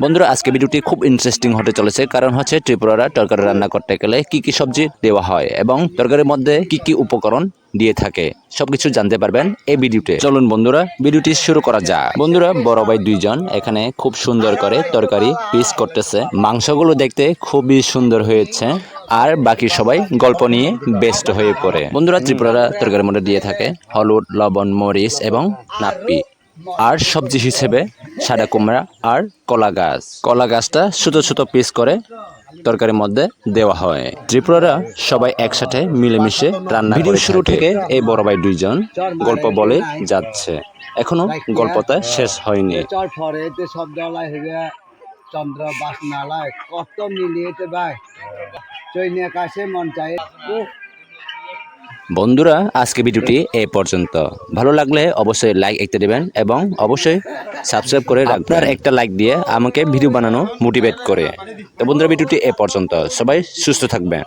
বন্ধুরা, আজকে ভিডিওটি খুব ইন্টারেস্টিং হতে চলেছে। কারণ হচ্ছে ত্রিপুরারা তরকারি রান্না করতে গেলে কি কি সবজি দেওয়া হয় এবং তরকারির মধ্যে কি কি উপকরণ দিয়ে থাকে, সবকিছু জানতে পারবেন এই ভিডিওতে। চলুন বন্ধুরা, ভিডিওটি শুরু করা যাক। বন্ধুরা, বড় ভাই দুইজন এখানে খুব সুন্দর করে তরকারি পিস করতেছে। মাংসগুলো দেখতে খুবই সুন্দর হয়েছে আর বাকি সবাই গল্প নিয়ে ব্যস্ত হয়ে পড়ে। বন্ধুরা, ত্রিপুরারা তরকারির মধ্যে দিয়ে থাকে হলুদ, লবণ, মরিচ এবং নাপ্পি। আর সবজি হিসেবে সাদা কুমড়া আর কলা গাছ। কলা গাছটা ছোট ছোট পিস করে তরকারির মধ্যে দেওয়া হয়। ত্রিপুরারা সবাই একসাথে মিলেমিশে রান্না ভিডিও শুরু থেকে। এই বড় ভাই দুইজন গল্প বলে যাচ্ছে। এখনও গল্পটা শেষ হয়নি। চন্দ্র বাস নালায় কত মিলিয়েতে ভাই? চৈন্য আকাশে মন চায় বন্ধুরা, আজকে ভিডিওটি এ পর্যন্ত। ভালো লাগলে অবশ্যই লাইক একটা দেবেন এবং অবশ্যই সাবস্ক্রাইব করে আপনার একটা লাইক দিয়ে আমাকে ভিডিও বানানো মোটিভেট করে। তো বন্ধুরা, ভিডিওটি এ পর্যন্ত। সবাই সুস্থ থাকবেন।